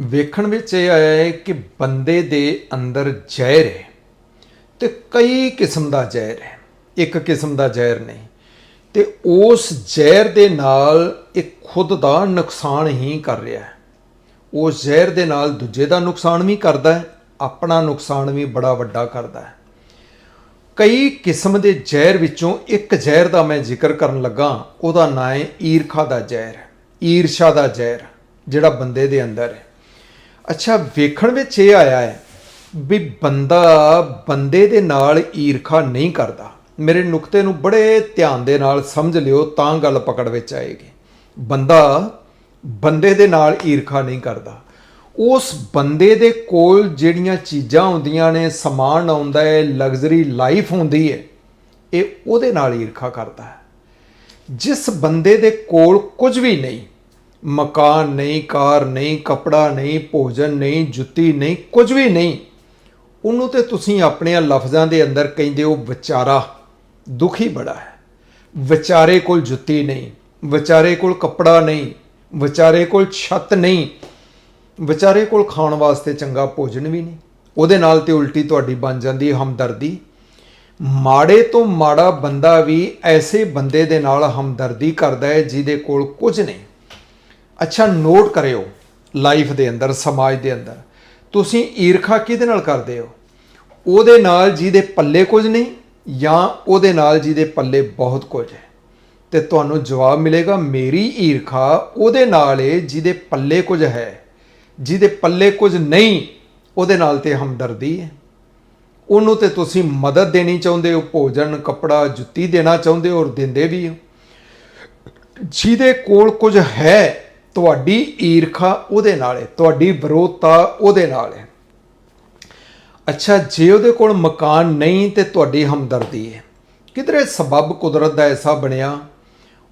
ਵੇਖਣ ਵਿੱਚ ਇਹ ਆਇਆ ਹੈ ਕਿ ਬੰਦੇ ਦੇ ਅੰਦਰ ਜ਼ਹਿਰ ਹੈ ਤੇ ਕਈ ਕਿਸਮ ਦਾ ਜ਼ਹਿਰ ਹੈ। ਇੱਕ ਕਿਸਮ ਦਾ ਜ਼ਹਿਰ ਨਹੀਂ। ਤੇ ਉਸ ਜ਼ਹਿਰ ਦੇ ਨਾਲ ਇਹ ਖੁਦ ਦਾ ਨੁਕਸਾਨ ਹੀ ਕਰ ਰਿਹਾ ਹੈ। ਉਸ ਜ਼ਹਿਰ ਦੇ ਨਾਲ ਦੂਜੇ ਦਾ ਨੁਕਸਾਨ ਵੀ ਕਰਦਾ ਹੈ, ਆਪਣਾ ਨੁਕਸਾਨ ਵੀ ਬੜਾ ਵੱਡਾ ਕਰਦਾ ਹੈ। ਕਈ ਕਿਸਮ ਦੇ ਜ਼ਹਿਰ ਵਿੱਚੋਂ ਇੱਕ ਜ਼ਹਿਰ ਦਾ ਮੈਂ ਜ਼ਿਕਰ ਕਰਨ ਲੱਗਾ, ਉਹਦਾ ਨਾਂ ਹੈ ਈਰਖਾ ਦਾ ਜ਼ਹਿਰ, ਈਰਸ਼ਾ ਦਾ ਜ਼ਹਿਰ, ਜਿਹੜਾ ਬੰਦੇ ਦੇ ਅੰਦਰ ਹੈ। ਅੱਛਾ, ਵੇਖਣ ਵਿੱਚ ਇਹ ਆਇਆ ਹੈ ਵੀ ਬੰਦਾ ਬੰਦੇ ਦੇ ਨਾਲ ਈਰਖਾ ਨਹੀਂ ਕਰਦਾ। ਮੇਰੇ ਨੁਕਤੇ ਨੂੰ ਬੜੇ ਧਿਆਨ ਦੇ ਨਾਲ ਸਮਝ ਲਿਓ, ਤਾਂ ਗੱਲ ਪਕੜ ਵਿੱਚ ਆਏਗੀ। ਬੰਦਾ ਬੰਦੇ ਦੇ ਨਾਲ ਈਰਖਾ ਨਹੀਂ ਕਰਦਾ। ਉਸ ਬੰਦੇ ਦੇ ਕੋਲ ਜਿਹੜੀਆਂ ਚੀਜ਼ਾਂ ਹੁੰਦੀਆਂ ਨੇ, ਸਮਾਨ ਆਉਂਦਾ ਹੈ ਲਗਜ਼ਰੀ ਲਾਈਫ ਹੁੰਦੀ ਹੈ, ਇਹ ਉਹਦੇ ਨਾਲ ਈਰਖਾ ਕਰਦਾ ਹੈ। ਜਿਸ ਬੰਦੇ ਦੇ ਕੋਲ ਕੁਝ ਵੀ ਨਹੀਂ ਮਕਾਨ ਨਹੀਂ, ਕਾਰ ਨਹੀਂ, ਕਪੜਾ ਨਹੀਂ, ਭੋਜਨ ਨਹੀਂ, ਜੁੱਤੀ ਨਹੀਂ, ਕੁਝ ਵੀ ਨਹੀਂ। ਉਹਨੂੰ ਤੇ ਤੁਸੀਂ ਆਪਣੇ ਲਫ਼ਜ਼ਾਂ ਦੇ ਅੰਦਰ ਕਹਿੰਦੇ ਹੋ ਵਿਚਾਰਾ। ਦੁਖੀ ਬੜਾ ਹੈ। ਵਿਚਾਰੇ ਕੋਲ ਜੁੱਤੀ ਨਹੀਂ, ਵਿਚਾਰੇ ਕੋਲ ਕਪੜਾ ਨਹੀਂ, ਵਿਚਾਰੇ ਕੋਲ ਛੱਤ ਨਹੀਂ, ਵਿਚਾਰੇ ਕੋਲ ਖਾਣ ਵਾਸਤੇ ਚੰਗਾ ਭੋਜਨ ਵੀ ਨਹੀਂ। ਉਹਦੇ ਨਾਲ ਤੇ ਉਲਟੀ ਤੁਹਾਡੀ ਬਣ ਜਾਂਦੀ ਹੈ ਹਮਦਰਦੀ। ਮਾੜੇ ਤੋਂ ਮਾੜਾ ਬੰਦਾ ਵੀ ਐਸੇ ਬੰਦੇ ਦੇ ਨਾਲ ਹਮਦਰਦੀ ਕਰਦਾ ਹੈ ਜਿਹਦੇ ਕੋਲ ਕੁਝ ਨਹੀਂ। ਅੱਛਾ ਨੋਟ ਕਰਿਓ ਲਾਈਫ ਦੇ ਅੰਦਰ, ਸਮਾਜ ਦੇ ਅੰਦਰ। ਤੁਸੀਂ ਈਰਖਾ ਕਿਹਦੇ ਨਾਲ ਕਰਦੇ ਹੋ? ਉਹਦੇ ਨਾਲ ਜਿਹਦੇ ਪੱਲੇ ਕੁਝ ਨਹੀਂ ਜਾਂ ਉਹਦੇ ਨਾਲ ਜਿਹਦੇ ਪੱਲੇ ਬਹੁਤ ਕੁਝ ਹੈ। ਤੇ ਤੁਹਾਨੂੰ ਜਵਾਬ ਮਿਲੇਗਾ, ਮੇਰੀ ਈਰਖਾ ਉਹਦੇ ਨਾਲ ਹੈ ਜਿਹਦੇ ਪੱਲੇ ਕੁਝ ਹੈ। ਜਿਹਦੇ ਪੱਲੇ ਕੁਝ ਨਹੀਂ, ਉਹਦੇ ਨਾਲ ਤੇ ਹਮਦਰਦੀ ਹੈ। ਉਹਨੂੰ ਤੇ ਤੁਸੀਂ ਮਦਦ ਦੇਣੀ ਚਾਹੁੰਦੇ ਹੋ, ਭੋਜਨ, ਕੱਪੜਾ, ਜੁੱਤੀ ਦੇਣਾ ਚਾਹੁੰਦੇ ਹੋ ਔਰ ਦਿੰਦੇ ਵੀ ਹੋ। ਜਿਹਦੇ ਕੋਲ ਕੁਝ ਹੈ ਤੁਹਾਡੀ ਈਰਖਾ ਉਹਦੇ ਨਾਲ ਹੈ, ਤੁਹਾਡੀ ਵਿਰੋਧਤਾ ਉਹਦੇ ਨਾਲ ਹੈ। ਅੱਛਾ, ਜੇ ਉਹਦੇ ਕੋਲ ਮਕਾਨ ਨਹੀਂ ਤੇ ਤੁਹਾਡੀ ਹਮਦਰਦੀ ਹੈ। ਕਿਧਰੇ ਸਬਬ ਕੁਦਰਤ ਦਾ ਐਸਾ ਬਣਿਆ?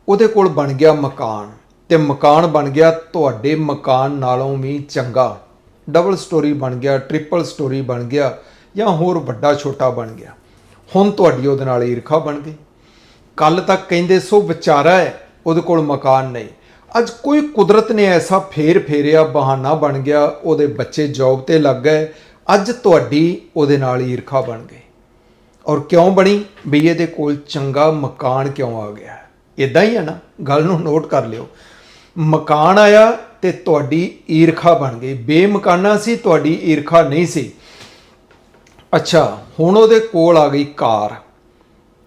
ਉਹਦੇ ਕੋਲ ਬਣ ਗਿਆ ਮਕਾਨ ਤੇ ਮਕਾਨ ਬਣ ਗਿਆ ਤੁਹਾਡੇ ਮਕਾਨ ਨਾਲੋਂ ਵੀ ਚੰਗਾ। ਡਬਲ ਸਟੋਰੀ ਬਣ ਗਿਆ, ਟ੍ਰਿਪਲ ਸਟੋਰੀ ਬਣ ਗਿਆ ਜਾਂ ਹੋਰ ਵੱਡਾ ਛੋਟਾ ਬਣ ਗਿਆ। ਹੁਣ ਤੁਹਾਡੀ ਉਹਦੇ ਨਾਲ ਈਰਖਾ ਬਣ ਗਈ। ਕੱਲ ਤੱਕ ਕਹਿੰਦੇ ਸੋ ਵਿਚਾਰਾ ਹੈ, ਉਹਦੇ ਕੋਲ ਮਕਾਨ ਨਹੀਂ। ਅੱਜ ਕੋਈ ਕੁਦਰਤ ਨੇ ਐਸਾ ਫੇਰ ਫੇਰਿਆ ਬਹਾਨਾ ਬਣ ਗਿਆ, ਉਹਦੇ ਬੱਚੇ ਜੌਬ ਤੇ ਲੱਗ ਗਏ, ਅੱਜ ਤੁਹਾਡੀ ਉਹਦੇ ਨਾਲ ਈਰਖਾ ਬਣ ਗਈ। ਔਰ ਕਿਉਂ ਬਣੀ? ਵੀ ਇਹਦੇ ਕੋਲ ਚੰਗਾ ਮਕਾਨ ਕਿਉਂ ਆ ਗਿਆ? ਇਦਾਂ ਹੀ ਹੈ ਨਾ, ਗੱਲ ਨੂੰ ਨੋਟ ਕਰ ਲਿਓ। ਮਕਾਨ ਆਇਆ ਤੇ ਤੁਹਾਡੀ ਈਰਖਾ ਬਣ ਗਈ। ਬੇਮਕਾਨਾ ਸੀ, ਤੁਹਾਡੀ ਈਰਖਾ ਨਹੀਂ ਸੀ। ਅੱਛਾ, ਹੁਣ ਉਹਦੇ ਕੋਲ ਆ ਗਈ ਕਾਰ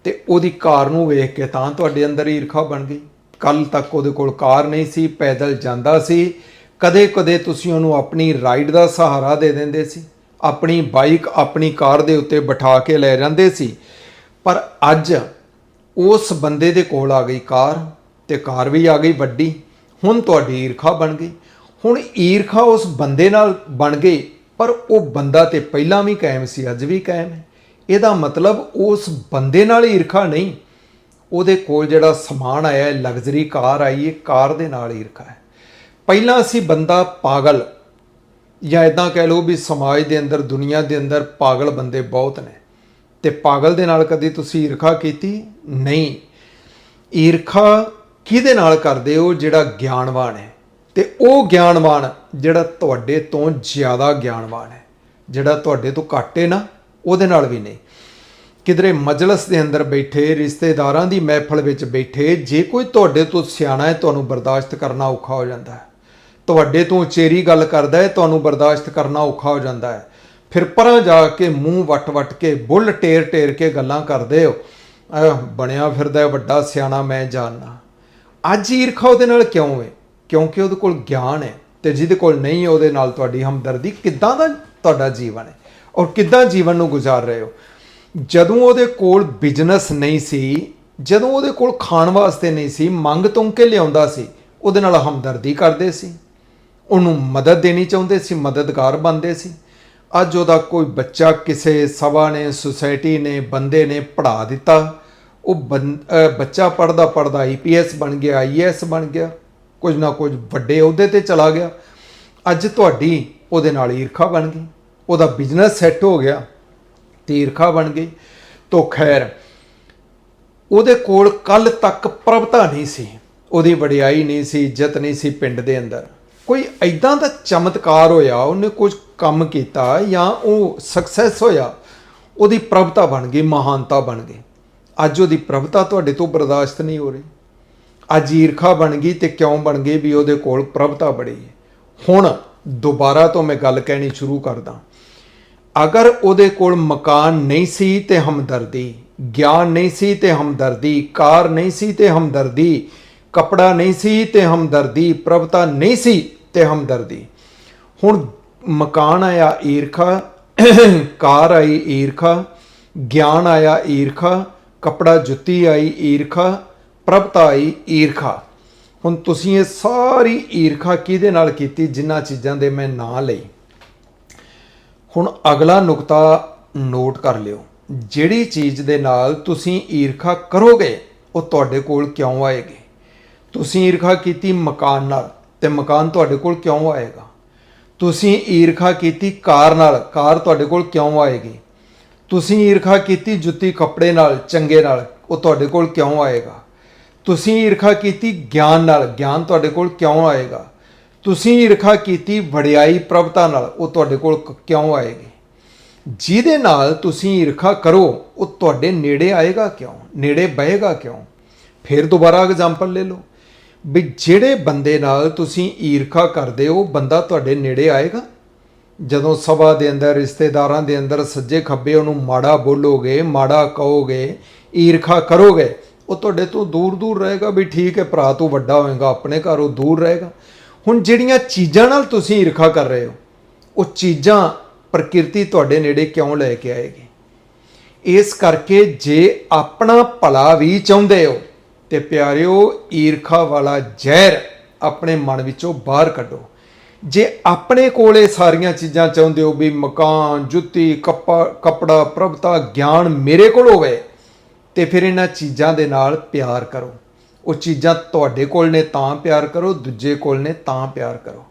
ਤੇ ਉਹਦੀ ਕਾਰ ਨੂੰ ਵੇਖ ਕੇ ਤਾਂ ਤੁਹਾਡੇ ਅੰਦਰ ਈਰਖਾ ਬਣ ਗਈ। ਕੱਲ ਤੱਕ ਉਹਦੇ ਕੋਲ ਕਾਰ ਨਹੀਂ ਸੀ, ਪੈਦਲ ਜਾਂਦਾ ਸੀ। ਕਦੇ-ਕਦੇ ਤੁਸੀਂ ਉਹਨੂੰ ਆਪਣੀ ਰਾਈਡ ਦਾ ਸਹਾਰਾ ਦੇ ਦਿੰਦੇ ਸੀ। ਆਪਣੀ ਬਾਈਕ ਆਪਣੀ ਕਾਰ ਦੇ ਉੱਤੇ ਬਿਠਾ ਕੇ ਲੈ ਜਾਂਦੇ ਸੀ। ਪਰ ਅੱਜ ਉਸ ਬੰਦੇ ਦੇ ਕੋਲ ਆ ਗਈ ਕਾਰ ਤੇ ਕਾਰ ਵੀ ਆ ਗਈ ਵੱਡੀ। ਹੁਣ ਤੁਹਾਡੀ ਈਰਖਾ ਬਣ ਗਈ। ਹੁਣ ਈਰਖਾ ਉਸ ਬੰਦੇ ਨਾਲ ਬਣ ਗਈ, ਪਰ ਉਹ ਬੰਦਾ ਤੇ ਪਹਿਲਾਂ ਵੀ ਕਾਇਮ ਸੀ, ਅੱਜ ਵੀ ਕਾਇਮ ਹੈ। ਇਹਦਾ ਮਤਲਬ ਉਸ ਬੰਦੇ ਨਾਲ ਈਰਖਾ ਨਹੀਂ ਉਹਦੇ ਕੋਲ ਜਿਹੜਾ ਸਮਾਨ ਆਇਆ ਹੈ ਲਗਜ਼ਰੀ ਕਾਰ ਆਈ ਹੈ ਕਾਰ ਦੇ ਨਾਲ ਈਰਖਾ ਹੈ। ਪਹਿਲਾਂ ਅਸੀਂ ਬੰਦਾ ਪਾਗਲ ਜਾਂ ਇਦਾਂ ਕਹਿ ਲਓ ਵੀ ਸਮਾਜ ਦੇ ਅੰਦਰ, ਦੁਨੀਆ ਦੇ ਅੰਦਰ ਪਾਗਲ ਬੰਦੇ ਬਹੁਤ ਨੇ। ਤੇ ਪਾਗਲ ਦੇ ਨਾਲ ਕਦੀ ਤੁਸੀਂ ਈਰਖਾ ਕੀਤੀ? ਨਹੀਂ। ਈਰਖਾ ਕਿਹਦੇ ਨਾਲ ਕਰਦੇ ਹੋ ਜਿਹੜਾ ਗਿਆਨਵਾਨ ਹੈ? ਤੇ ਉਹ ਗਿਆਨਵਾਨ ਜਿਹੜਾ ਤੁਹਾਡੇ ਤੋਂ ਜ਼ਿਆਦਾ ਗਿਆਨਵਾਨ ਹੈ, ਜਿਹੜਾ ਤੁਹਾਡੇ ਤੋਂ ਘੱਟ ਹੈ ਨਾ, ਉਹਦੇ ਨਾਲ ਵੀ ਨਹੀਂ। ਕਿਧਰੇ ਮਜਲਸ ਦੇ ਅੰਦਰ ਬੈਠੇ, ਰਿਸ਼ਤੇਦਾਰਾਂ ਦੀ ਮਹਿਫਲ ਵਿੱਚ ਬੈਠੇ, ਜੇ ਕੋਈ ਤੁਹਾਡੇ ਤੋਂ ਸਿਆਣਾ ਹੈ, ਤੁਹਾਨੂੰ ਬਰਦਾਸ਼ਤ ਕਰਨਾ ਔਖਾ ਹੋ ਜਾਂਦਾ ਹੈ। ਤੁਹਾਡੇ ਤੋਂ ਉਚੇਰੀ ਗੱਲ ਕਰਦਾ ਹੈ, ਤੁਹਾਨੂੰ ਬਰਦਾਸ਼ਤ ਕਰਨਾ ਔਖਾ ਹੋ ਜਾਂਦਾ ਹੈ। ਫਿਰ ਪਰਾਂ ਜਾ ਕੇ ਮੂੰਹ ਵਟ-ਵਟ ਕੇ, ਬੁੱਲ ਟੇਰ-ਟੇਰ ਕੇ ਗੱਲਾਂ ਕਰਦੇ ਹੋ। ਬਣਿਆ ਫਿਰਦਾ ਵੱਡਾ ਸਿਆਣਾ ਮੈਂ ਜਾਣਨਾ ਅੱਜ ਈਰਖਾ ਉਹਦੇ ਨਾਲ ਕਿਉਂ ਹੈ ਕਿਉਂਕਿ ਉਹਦੇ ਕੋਲ ਗਿਆਨ ਹੈ ਤੇ ਜਿਹਦੇ ਕੋਲ ਨਹੀਂ, ਉਹਦੇ ਨਾਲ ਤੁਹਾਡੀ ਹਮਦਰਦੀ ਕਿੱਦਾਂ ਦਾ ਤੁਹਾਡਾ ਜੀਵਨ ਹੈ? ਔਰ ਕਿੱਦਾਂ ਜੀਵਨ ਨੂੰ ਗੁਜ਼ਾਰ ਰਹੇ ਹੋ? ਜਦੋਂ ਉਹਦੇ ਕੋਲ ਬਿਜ਼ਨਸ ਨਹੀਂ ਸੀ, ਜਦੋਂ ਉਹਦੇ ਕੋਲ ਖਾਣ ਵਾਸਤੇ ਨਹੀਂ ਸੀ, ਮੰਗ ਤੋਂ ਕੇ ਲਿਆਉਂਦਾ ਸੀ, ਉਹਦੇ ਨਾਲ ਹਮਦਰਦੀ ਕਰਦੇ ਸੀ। ਉਹਨੂੰ ਮਦਦ ਦੇਣੀ ਚਾਹੁੰਦੇ ਸੀ, ਮਦਦਗਾਰ ਬਣਦੇ ਸੀ। ਅੱਜ ਉਹਦਾ ਕੋਈ ਬੱਚਾ ਕਿਸੇ ਸਭਾ ਨੇ ਸੁਸਾਇਟੀ ਨੇ, ਬੰਦੇ ਨੇ ਪੜ੍ਹਾ ਦਿੱਤਾ। ਉਹ ਬੰ- ਅਹ ਬੱਚਾ ਪੜਦਾ ਪੜਦਾ ਆਈਪੀਐਸ ਬਣ ਗਿਆ ਆਈਏਐਸ ਬਣ ਗਿਆ। ਕੁਝ ਨਾ ਕੁਝ ਵੱਡੇ ਅਹੁਦੇ ਤੇ ਚਲਾ ਗਿਆ। ਅੱਜ ਤੁਹਾਡੀ ਉਹਦੇ ਨਾਲ ਈਰਖਾ ਬਣ ਗਈ। ਉਹਦਾ ਬਿਜ਼ਨਸ ਸੈੱਟ ਹੋ ਗਿਆ। ਤੇ ਈਰਖਾ ਬਣ ਗਈ। ਤੋਂ ਖੈਰ, ਉਹਦੇ ਕੋਲ ਕੱਲ ਤੱਕ ਪ੍ਰਭਤਾ ਨਹੀਂ ਸੀ। ਉਹਦੀ ਵਡਿਆਈ ਨਹੀਂ ਸੀ, ਇੱਜ਼ਤ ਨਹੀਂ ਸੀ ਪਿੰਡ ਦੇ ਅੰਦਰ। ਕੋਈ ਐਦਾਂ ਦਾ ਚਮਤਕਾਰ ਹੋਇਆ, ਉਹਨੇ ਕੁਝ ਕੰਮ ਕੀਤਾ ਜਾਂ ਉਹ ਸਕਸੈਸ ਹੋਇਆ, ਉਹਦੀ ਪ੍ਰਭਤਾ ਬਣ ਗਈ, ਮਹਾਨਤਾ ਬਣ ਗਈ। ਅੱਜ ਉਹਦੀ ਪ੍ਰਭਤਾ ਤੁਹਾਡੇ ਤੋਂ ਬਰਦਾਸ਼ਤ ਨਹੀਂ ਹੋ ਰਹੀ। ਅੱਜ ਈਰਖਾ ਬਣ ਗਈ ਤੇ ਕਿਉਂ ਬਣ ਗਈ ਵੀ ਉਹਦੇ ਕੋਲ ਪ੍ਰਭਤਾ ਬੜੀ ਹੈ। ਹੁਣ ਦੁਬਾਰਾ ਤੋਂ ਮੈਂ ਗੱਲ ਕਹਿਣੀ ਸ਼ੁਰੂ ਕਰਦਾ। ਅਗਰ ਉਹਦੇ ਕੋਲ ਮਕਾਨ ਨਹੀਂ ਸੀ ਤੇ ਹਮਦਰਦੀ, ਗਿਆਨ ਨਹੀਂ ਸੀ ਤੇ ਹਮਦਰਦੀ, ਕਾਰ ਨਹੀਂ ਸੀ ਤੇ ਹਮਦਰਦੀ, ਕਪੜਾ ਨਹੀਂ ਸੀ ਤੇ ਹਮਦਰਦੀ ਪ੍ਰਭਤਾ ਨਹੀਂ ਸੀ ਤੇ ਹਮਦਰਦੀ। ਹੁਣ ਮਕਾਨ ਆਇਆ ਈਰਖਾ, ਕਾਰ ਆਈ ਈਰਖਾ, ਗਿਆਨ ਆਇਆ ਈਰਖਾ, ਕਪੜਾ ਜੁੱਤੀ ਆਈ ਈਰਖਾ ਪ੍ਰਭਤਾ ਆਈ ਈਰਖਾ। ਹੁਣ ਤੁਸੀਂ ਇਹ ਸਾਰੀ ਈਰਖਾ ਕਿਹਦੇ ਨਾਲ ਕੀਤੀ ਜਿਨ੍ਹਾਂ ਚੀਜ਼ਾਂ ਦੇ ਮੈਂ ਨਾਂ ਲਈ ਹੁਣ ਅਗਲਾ ਨੁਕਤਾ ਨੋਟ ਕਰ ਲਿਓ। ਜਿਹੜੀ ਚੀਜ਼ ਦੇ ਨਾਲ ਤੁਸੀਂ ਈਰਖਾ ਕਰੋਗੇ, ਉਹ ਤੁਹਾਡੇ ਕੋਲ ਕਿਉਂ ਆਏਗੀ? ਤੁਸੀਂ ਈਰਖਾ ਕੀਤੀ ਮਕਾਨ ਨਾਲ, ਤੇ ਮਕਾਨ ਤੁਹਾਡੇ ਕੋਲ ਕਿਉਂ ਆਏਗਾ? ਤੁਸੀਂ ਈਰਖਾ ਕੀਤੀ ਕਾਰ ਨਾਲ, ਕਾਰ ਤੁਹਾਡੇ ਕੋਲ ਕਿਉਂ ਆਏਗੀ? ਤੁਸੀਂ ਈਰਖਾ ਕੀਤੀ ਜੁੱਤੀ ਕੱਪੜੇ ਨਾਲ, ਚੰਗੇ ਨਾਲ, ਉਹ ਤੁਹਾਡੇ ਕੋਲ ਕਿਉਂ ਆਏਗਾ? ਤੁਸੀਂ ਈਰਖਾ ਕੀਤੀ ਗਿਆਨ ਨਾਲ, ਗਿਆਨ ਤੁਹਾਡੇ ਕੋਲ ਕਿਉਂ ਆਏਗਾ? ਤੁਸੀਂ ਈਰਖਾ ਕੀਤੀ ਵਡਿਆਈ ਪ੍ਰਭਤਾ ਨਾਲ, ਉਹ ਤੁਹਾਡੇ ਕੋਲ ਕਿਉਂ ਆਏਗੀ? ਜਿਹਦੇ ਨਾਲ ਤੁਸੀਂ ਈਰਖਾ ਕਰੋ, ਉਹ ਤੁਹਾਡੇ ਨੇੜੇ ਆਏਗਾ ਕਿਉਂ? ਨੇੜੇ ਬਹੇਗਾ ਕਿਉਂ? ਫਿਰ ਦੁਬਾਰਾ ਐਗਜ਼ਾਮਪਲ ਲੈ ਲਓ। ਵੀ ਜਿਹੜੇ ਬੰਦੇ ਨਾਲ ਤੁਸੀਂ ਈਰਖਾ ਕਰਦੇ ਹੋ, ਬੰਦਾ ਤੁਹਾਡੇ ਨੇੜੇ ਆਏਗਾ? ਜਦੋਂ ਸਭਾ ਦੇ ਅੰਦਰ, ਰਿਸ਼ਤੇਦਾਰਾਂ ਦੇ ਅੰਦਰ ਸੱਜੇ ਖੱਬੇ ਉਹਨੂੰ ਮਾੜਾ ਬੋਲੋਗੇ, ਮਾੜਾ ਕਹੋਗੇ ਈਰਖਾ ਕਰੋਗੇ, ਉਹ ਤੁਹਾਡੇ ਤੋਂ ਦੂਰ ਦੂਰ ਰਹੇਗਾ ਵੀ ਠੀਕ ਹੈ, ਭਰਾ ਤੋਂ ਵੱਡਾ ਹੋਏਗਾ, ਆਪਣੇ ਘਰ ਉਹ ਦੂਰ ਰਹੇਗਾ। ਹੁਣ ਜਿਹੜੀਆਂ ਚੀਜ਼ਾਂ ਨਾਲ ਤੁਸੀਂ ਈਰਖਾ ਕਰ ਰਹੇ ਹੋ, ਉਹ ਚੀਜ਼ਾਂ ਪ੍ਰਕਿਰਤੀ ਤੁਹਾਡੇ ਨੇੜੇ ਕਿਉਂ ਲੈ ਕੇ ਆਏਗੀ? ਇਸ ਕਰਕੇ ਜੇ ਆਪਣਾ ਭਲਾ ਵੀ ਚਾਹੁੰਦੇ ਹੋ ਤੇ ਪਿਆਰਿਓ, ਈਰਖਾ ਵਾਲਾ ਜ਼ਹਿਰ ਆਪਣੇ ਮਨ ਵਿੱਚੋਂ ਬਾਹਰ ਕੱਢੋ। ਜੇ ਆਪਣੇ ਕੋਲ ਇਹ ਸਾਰੀਆਂ ਚੀਜ਼ਾਂ ਚਾਹੁੰਦੇ ਹੋ ਵੀ ਮਕਾਨ, ਜੁੱਤੀ, ਕੱਪਾ, ਕਪੜਾ, ਪ੍ਰਭਤਾ, ਗਿਆਨ ਮੇਰੇ ਕੋਲ ਹੋਵੇ, ਤੇ ਫਿਰ ਇਹਨਾਂ ਚੀਜ਼ਾਂ ਦੇ ਨਾਲ ਪਿਆਰ ਕਰੋ। ਉਹ ਚੀਜ਼ਾਂ ਤੁਹਾਡੇ ਕੋਲ ਨੇ ਤਾਂ ਪਿਆਰ ਕਰੋ, ਦੂਜੇ ਕੋਲ ਨੇ ਤਾਂ ਪਿਆਰ ਕਰੋ।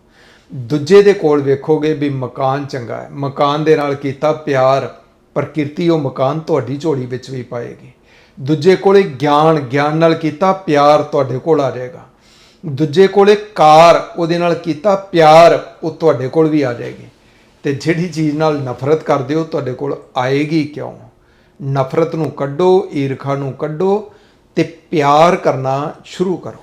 ਦੂਜੇ ਦੇ ਕੋਲ ਵੇਖੋਗੇ ਵੀ ਮਕਾਨ ਚੰਗਾ ਹੈ। ਮਕਾਨ ਦੇ ਨਾਲ ਕੀਤਾ ਪਿਆਰ, ਪ੍ਰਕਿਰਤੀ ਉਹ ਮਕਾਨ ਤੁਹਾਡੀ ਝੋਲੀ ਵਿੱਚ ਵੀ ਪਾਏਗੀ। ਦੂਜੇ ਕੋਲੇ ਗਿਆਨ ਗਿਆਨ ਨਾਲ ਕੀਤਾ ਪਿਆਰ ਤੁਹਾਡੇ ਕੋਲ ਆ ਜਾਏਗਾ। ਦੂਜੇ ਕੋਲੇ ਕਾਰ, ਉਹਦੇ ਨਾਲ ਕੀਤਾ ਪਿਆਰ, ਉਹ ਤੁਹਾਡੇ ਕੋਲ ਵੀ ਆ ਜਾਏਗੀ। ਤੇ ਜਿਹੜੀ ਚੀਜ਼ ਨਾਲ ਨਫ਼ਰਤ ਕਰਦੇ ਹੋ, ਤੁਹਾਡੇ ਕੋਲ ਆਏਗੀ ਕਿਉਂ? ਨਫ਼ਰਤ ਨੂੰ ਕੱਢੋ, ਈਰਖਾ ਨੂੰ ਕੱਢੋ ਤੇ ਪਿਆਰ ਕਰਨਾ ਸ਼ੁਰੂ ਕਰੋ।